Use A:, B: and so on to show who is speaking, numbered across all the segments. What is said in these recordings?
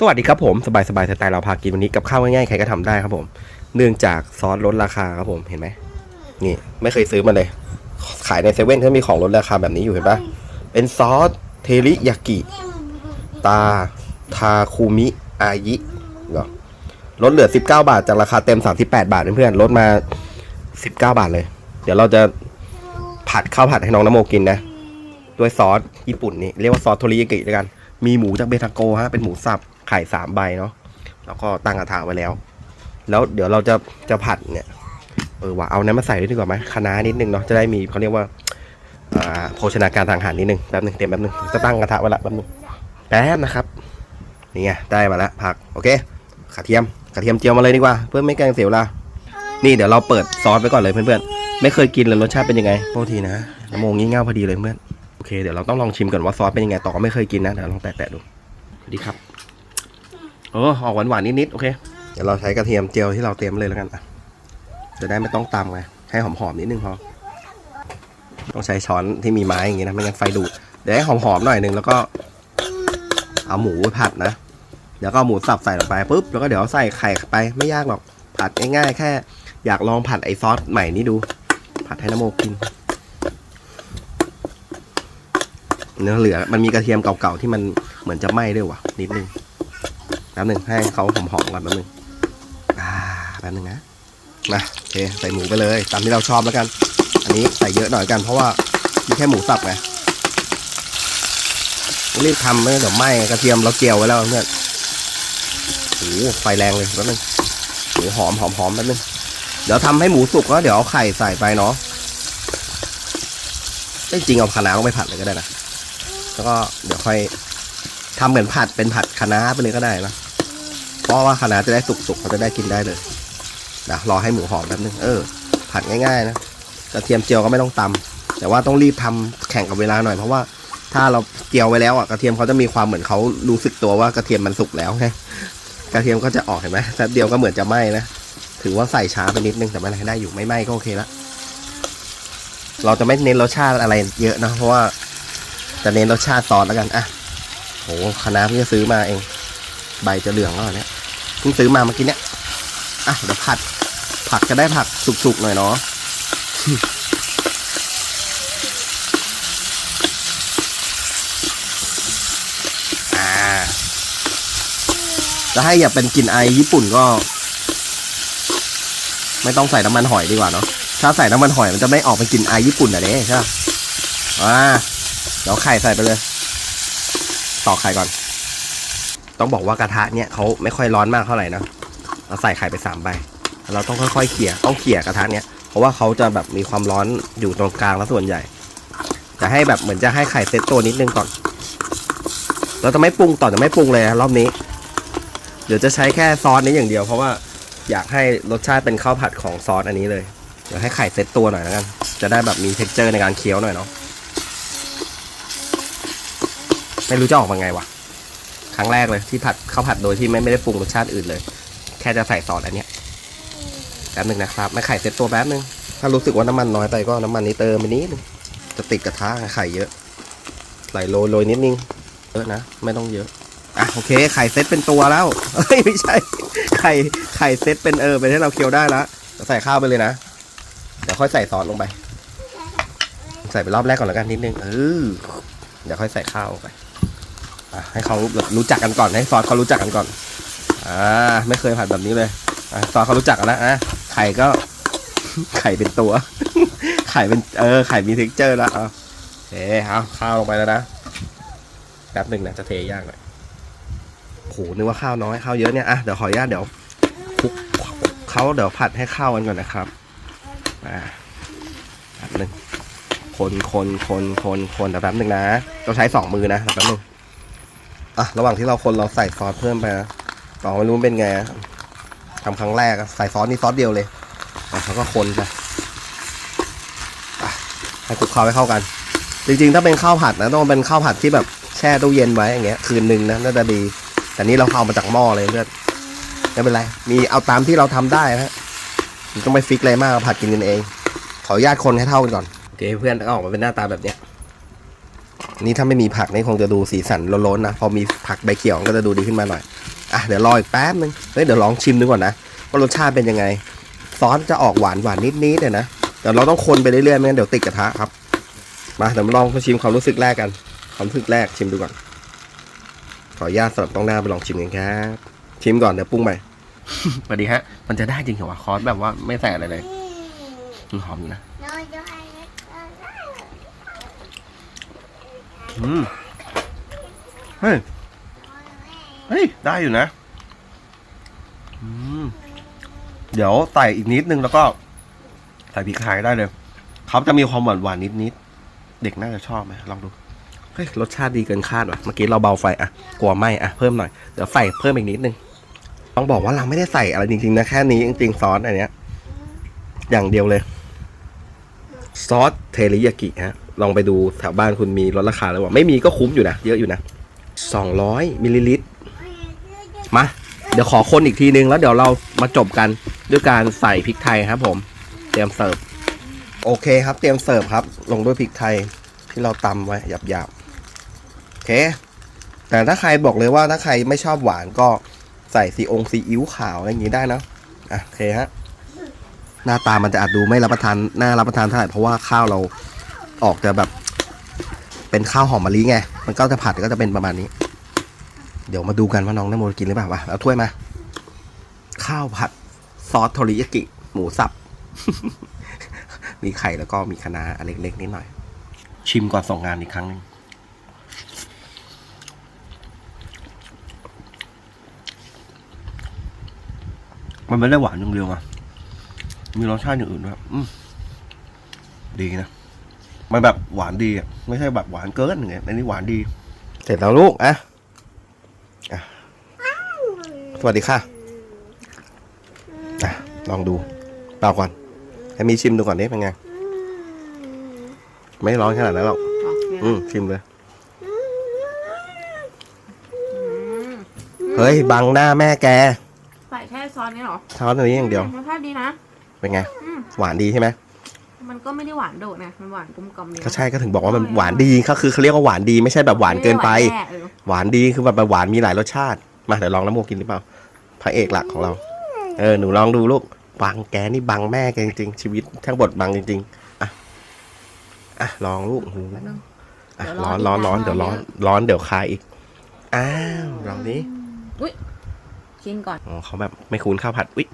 A: สวัสดีครับผม สบายสบายสไตล์เราพากินวันนี้กับข้าวง่ายๆ ใครก็ทำได้ครับผม เนื่องจากซอสลดราคาครับผมเห็นไหมนี่ ไม่เคยซื้อมาเลย ขายในเซเว่นเขามีของลดราคาแบบนี้อยู่เห็นปะเป็นซอสเทริยากิ ตา ทาคุมิอายิเหรอลดเหลือ 19 บาท จากราคาเต็ม 38 บาทเพื่อนๆลดมา 19 บาทเลย เดี๋ยวเราจะผัดข้าวผัดให้น้องน้ำโมกินนะด้วยซอสญี่ปุ่นนี่เรียกว่าซอสโทริยากิแล้วกัน มีหมูจากเบทาโกฮะเป็นหมูสับ ไข่สามใบเนาะแล้วก็ตั้งกระทะไว้แล้ว แล้วเดี๋ยวเราจะจะผัดเนี่ยเออว่าเอานั้นมาใส่ด้วยดีกว่าไหมคะน้านิดนึงเนาะจะได้มีเขาเรียกว่าอ่าโภชนาการทางอาหารนิดนึงแป๊บนึงเตรียมแป๊บนึงจะตั้งกระทะไว้ละแป๊บนึงแป๊บนะครับนี่ไงได้มาล้วผักโอเคกระเทียมกระเทียมเจียวมาเลยดีกว่า เพื่อไม่แกงเสียเวลานี่เดี๋ยวเราเปิดซอสไปก่อนเลยเพื่อนๆไม่เคยกินเลยรสชาติเป็นยังไงโทษทีนะน้ำโมงงี้เง่าพอดีเลยเพื่อนโอเคเดี๋ยวเราต้องลองชิมก่อนว่าซอสเป็นยังไงต่อก็ไม่เคยกินนะเดี๋ยวลองแตะๆดูสวัสดีครับ ออออกหวานๆนิดๆโอเค เดี๋ยวเราใช้กระเทียมเจียวที่เราเตรียมเลยแล้วกันอะจะได้ไม่ต้องตำไงให้หอมๆนิดนึงพอต้องใช้ช้อนที่มีไม้อย่างงี้นะไม่งั้นไฟดูดเดี๋ยวให้หอมๆหน่อยนึงแล้วก็ เอาหมูไปผัดนะเดี๋ยวก็หมูสับใส่ลงไปปุ๊บแล้วก็เดี๋ยวใส่ไข่ไปไม่ยากหรอกผัดง่ายๆแค่ อยากลองผัดไอซอสใหม่นี้ดู ผัดให้น้ำโมกินเนื้อเหลือมันมีกระเทียมเก่าๆที่มันเหมือนจะไหม้ด้วยว่ะนิดนึง แป๊บนึงให้เขาหอมๆก่อนแป๊บนึงอ่าแป๊บนึงนะมาโอเคใส่หมูไปเลย ตามที่เราชอบแล้วกัน อันนี้ใส่เยอะหน่อยกัน เพราะว่ามีแค่หมูสับไงรีบทำไม่เดี๋ยวไหม้กระเทียมเราเจียวไว้แล้วเพื่อนโอ้โหไฟแรงเลยแป๊บนึงหมูหอมหอมหอมแป๊บนึงเดี๋ยวทำให้หมูสุกแล้วเดี๋ยวเอาไข่ใส่ไปเนาะจริงเอาคะน้าลงไปผัดเลยก็ได้นะแล้วก็เดี๋ยวค่อยทำเหมือนผัดเป็นผัดคะน้าไปเลยก็ได้นะ เพราะว่าคะน้าจะได้สุกๆเขาจะได้กินได้เลยนะรอให้หมูหอมแป๊บนึงเออผัดง่ายๆนะกระเทียมเจียวก็ไม่ต้องตำแต่ว่าต้องรีบทำแข่งกับเวลาหน่อยเพราะว่าถ้าเราเจียวไว้แล้วอะกระเทียมเขาจะมีความเหมือนเขารู้สึกตัวว่ากระเทียมมันสุกแล้วไงกระเทียมก็จะออกเห็นไหมแป๊บเดียวก็เหมือนจะไหม้นะถือว่าใส่ช้าไปนิดนึงแต่ไม่ไรได้อยู่ไม่ไหม้ก็โอเคละเราจะไม่เน้นรสชาติอะไรเยอะนะเพราะว่าจะเน้นรสชาติซอสแล้วกันอะโหคณะน้าเพิ่งจะซื้อมาเอง ใบจะเหลืองแล้วเนี่ย พิ่งซื้อมาเมื่อกี้เนี่ยอะเดี๋ยวผัด ผักจะได้ผักสุกๆหน่อยเนาะจะให้อย่าเป็นกลิ่นไอญี่ปุ่นก็ ไม่ต้องใส่น้ำมันหอยดีกว่าเนาะถ้าใส่น้ำมันหอยมันจะไม่ออกเป็นกลิ่นไอญี่ปุ่นอะเด้ใช่ปะอ่าเดี๋ยวไข่ใส่ไปเลยตอกไข่ก่อน ต้องบอกว่ากระทะเนี่ยเขาไม่ค่อยร้อนมากเท่าไหร่นะเราใส่ไข่ไปสามใบเราต้องค่อยๆเขี่ยต้องเขี่ยกระทะเนี่ยเพราะว่าเขาจะแบบมีความร้อนอยู่ตรงกลางแล้วส่วนใหญ่จะให้แบบเหมือนจะให้ไข่เซตตัวนิดนึงก่อน เราจะไม่ปรุงต่อจะไม่ปรุงเลยรอบนี้ เดี๋ยวจะใช้แค่ซอสนี้อย่างเดียวเพราะว่าอยากให้รสชาติเป็นข้าวผัดของซอสอันนี้เลย เดี๋ยวให้ไข่เซตตัวหน่อยแล้วกัน จะได้แบบมีเท็กเจอร์ในการเคี้ยวหน่อยเนาะ ไม่รู้จะออกมาไงวะ ครั้งแรกเลยที่ผัดข้าวผัดโดยที่ไม่ไม่ได้ปรุงรสชาติอื่นเลย แค่จะใส่ซอสอันเนี้ยแป๊บนึงนะครับไม่ไข่เซ็ตตัวแป๊บนึงถ้ารู้สึกว่าน้ำมันน้อยไปก็น้ำมันนี้เติมไปนิดนึงจะติดกระทะไข่เยอะใส่โรยโรยนิดนึงเยอะนะไม่ต้องเยอะอะโอเค ไข่เซ็ตเป็นตัวแล้วเอ้ยไม่ใช่ ไข่ไข่เซ็ตเป็นเออเป็นให้เราเคี้ยวได้แล้วใส่ข้าวไปเลยนะเดี๋ยวค่อยใส่ซอสลงไป ใส่ไปรอบแรกก่อนแล้วกันนิดนึงเออเดี๋ยวค่อยใส่ข้าวลงไป ให้เขาแบบรู้จักกันก่อนให้ซอสเขารู้จักกันก่อนอ่าไม่เคยผัดแบบนี้เลยอซอสเขารู้จักกันแล้วอะไข่ก็ ไข่เป็นตัว ไข่เป็นเออไข่มีเท็กเจอร์แล้วเอาเอ๊เอาข้าวลงไปแล้วนะแป๊บหนึ่งนะจะเทยากหน่อยโหนึกว่าข้าวน้อยข้าวเยอะเนี่ยอะเดี๋ยวขออนุญาตเดี๋ยวคลุกเขาเดี๋ยวผัดให้ข้าวกันก่อนนะครับอ่าแป๊บหนึ่งคนคนคนคนคนแต่แป๊บหนึ่งนะต้องใช้สองมือนะแป๊บหนึ่ง อะระหว่างที่เราคนเราใส่ซอสเพิ่มไปนะต่อไม่รู้เป็นไงทำครั้งแรกใส่ซอสนี่ซอสเดียวเลยอะเขาก็คนไปอะให้คลุกเคล้าให้เข้ากัน จริงๆ ถ้าเป็นข้าวผัดนะต้องเป็นข้าวผัดที่แบบแช่ตู้เย็นไว้อย่างเงี้ย คืนหนึ่งนะน่าจะดี แต่นี้เราเอามาจากหม้อเลยเพื่อนไม่เป็นไร มีเอาตามที่เราทำได้นะฮะต้องไปฟิกอะไรมากผัดกินกันเอง ขออนุญาตคนให้เท่ากันก่อนโอเคเพื่อนก็ออกมาเป็นหน้าตาแบบเนี้ย นี่ถ้าไม่มีผักนี่คงจะดูสีสันโล้นๆนะ พอมีผักใบเขียวก็จะดูดีขึ้นมาหน่อย อะเดี๋ยวรออีกแป๊บนึงเฮ้ยเดี๋ยวลองชิมดูก่อนนะว่ารสชาติเป็นยังไง ซอสจะออกหวานหวานนิดนิดเลยนะ เดี๋ยวเราต้องคนไปเรื่อยๆไม่งั้นเดี๋ยวติดกระทะครับ มาเดี๋ยวมาลองมาชิมความรู้สึกแรกกัน ความรู้สึกแรกชิมดูก่อน ขออนุญาตสลับต้องหน้าไปลองชิมกันครับ ชิมก่อนเดี๋ยวปรุงใหม่สวัสดีฮะ มันจะได้จริงเหรอวะคอสแบบว่าไม่ใส่อะไรเลยมันหอมอยู่นะ อืมเฮ้ย เฮ้ย ได้อยู่นะ อืม เดี๋ยวใส่อีกนิดนึงแล้วก็ใส่พริกไทยได้เลย เขาจะมีความหวานหวานนิดนิด เด็กน่าจะชอบไหมลองดู เฮ้ย รสชาติดีเกินคาดว่ะ เมื่อกี้เราเบาไฟอะกลัวไหมอะเพิ่มหน่อย เดี๋ยวใส่เพิ่มอีกนิดนึง ต้องบอกว่าเราไม่ได้ใส่อะไรจริงๆนะ แค่นี้จริงๆซอสอันเนี้ย อย่างเดียวเลย ซอสเทริยากิฮะ ลองไปดูแถวบ้านคุณมีลดราคาแล้วว่าไม่มีก็คุ้มอยู่นะ เยอะอยู่นะ 200มิลลิลิตรมา เดี๋ยวขอคนอีกทีนึง แล้วเดี๋ยวเรามาจบกันด้วยการใส่พริกไทยครับผม เตรียมเสิร์ฟ โอเคครับ เตรียมเสิร์ฟครับ ลงด้วยพริกไทยที่เราตำไว้หยาบๆโอเค แต่ถ้าใครบอกเลยว่าถ้าใครไม่ชอบหวานก็ใส่ซีองซีอิ๊วขาวอะไรอย่างนี้ได้นะอะโอเคฮะหน้าตามันจะอาจดูไม่รับประทานน่ารับประทานเท่าไหร่เพราะว่าข้าวเรา ออกจะแบบ เป็นข้าวหอมมะลิไง มันก็จะผัดก็จะเป็นประมาณนี้ เดี๋ยวมาดูกันว่าน้องนโมกินหรือเปล่าวะเอาถ้วยมา ข้าวผัดซอสโทริยากิ หมูสับ มีไข่แล้วก็มีคะน้าเล็กๆนิดหน่อย ชิมก่อนส่งงานอีกครั้งหนึงมันไม่ได้หวานอย่างเดียวอะมีรสชาติอย่างอื่นด้วยดีนะ มันแบบหวานดีอะไม่ใช่แบบหวานเกินอย่างเงี้ยอันนี้หวานดี เสร็จแล้วลูกอะอะ สวัสดีค่ะอะลองดูเปล่าก่อน ให้มีชิมดูก่อนนี่เป็นไง ไม่ร้อนขนาดนั้นหรอก อืมชิมเลย เฮ้ย บังหน้าแม่แก
B: ใส่แค่ซอสนี้เหรอ
A: ช้อนตัวนี้อย่างเดียว
B: รสชาติดีนะ
A: เป็นไง
B: อืม
A: หวานดีใช่ไหม
B: มันก็ไม่ได้หวานโดดนะ มันหวานกลมกล่อมดีนะ
A: ก็ใช่ก็ถึงบอกว่ามันหวานดีก็คือเขาเรียกว่าหวานดีไม่ใช่แบบหวานเกินไป
B: ม่ด้หวาแย่เออ
A: หวานดีคือแบบหวานมีหลายรสชาติ มาเดี๋ยวลองน้ำโมกินหรือเปล่าพระเอกหลักของเรา เออหนูลองดูลูกบังแกนี่บังแม่แกจริงๆชีวิตทั้งบทบังจริงๆอะอะลองลูกหู
B: แป๊บนึง
A: อะ
B: เดี๋ยวร
A: ร้
B: อ
A: อนร้อนร้อน
B: อีก
A: เดี๋ยวร้อนร้อนเดี๋ยวคายอีกอ้าวลองนี้
B: ชิมก่อน
A: อ๋อเขาแบบไม่คุ้นข้าวผัดอุ๊ย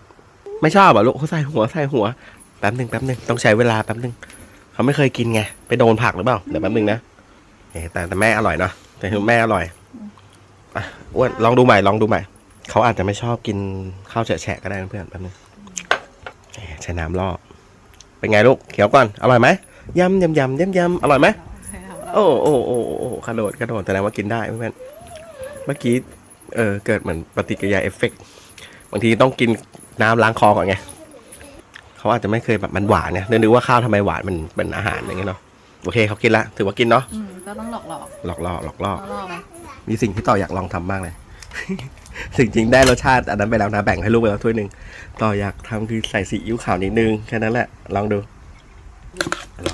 A: ไม่ชอบอะลูกเขาใส่หัวใส่หัว แป๊บหนึ่งแป๊บหนึ่งต้องใช้เวลาแป๊บหนึ่งเขาไม่เคยกินไง ไปโดนผักหรือเปล่า เดี๋ยวแป๊บหนึ่งนะเอ๊ะแต่แต่แม่อร่อยเนาะแต่คือแม่อร่อยอะอ้วนลองดูใหม่ลองดูใหม่เขาอาจจะไม่ชอบกินข้าวแฉะๆก็ได้นะเพื่อนแป๊บหนึงเอ๊ะใช้น้ำล่อเป็นไงลูกเขียวก่อนอร่อยไหมยำยำยำยำยำอร่อยไหมโอ้โอ้โอ้โอ้โอ้กระโดดกระโดดแสดงว่ากินได้เพื่อนเมื่อกี้เออเกิดเหมือนปฏิกิริยาเอฟเฟกต์บางทีต้องกินน้ำล้างคอก่อนไง เขาอาจจะไม่เคยแบบมันหวานเนี่ยนึกว่าข้าวทำไมหวานมันเป็นอาหารอย่างเงี้ยเนาะโอเคเขากินละถือว่ากินเนาะ
B: อืมก็ต้องหลอกหลอก
A: หลอกล่อหลอกล่อ
B: ล่อๆไป
A: มีสิ่งที่ต่ออยากลองทำมากเลย สิ่งจริงได้รสชาติอันนั้นไปแล้วนะแบ่งให้ลูกไปแล้วถ้วยหนึ่งต่ออยากทำคือใส่ซีอิ๊วขาวนิดนึงแค่นั้นแหละลองดูล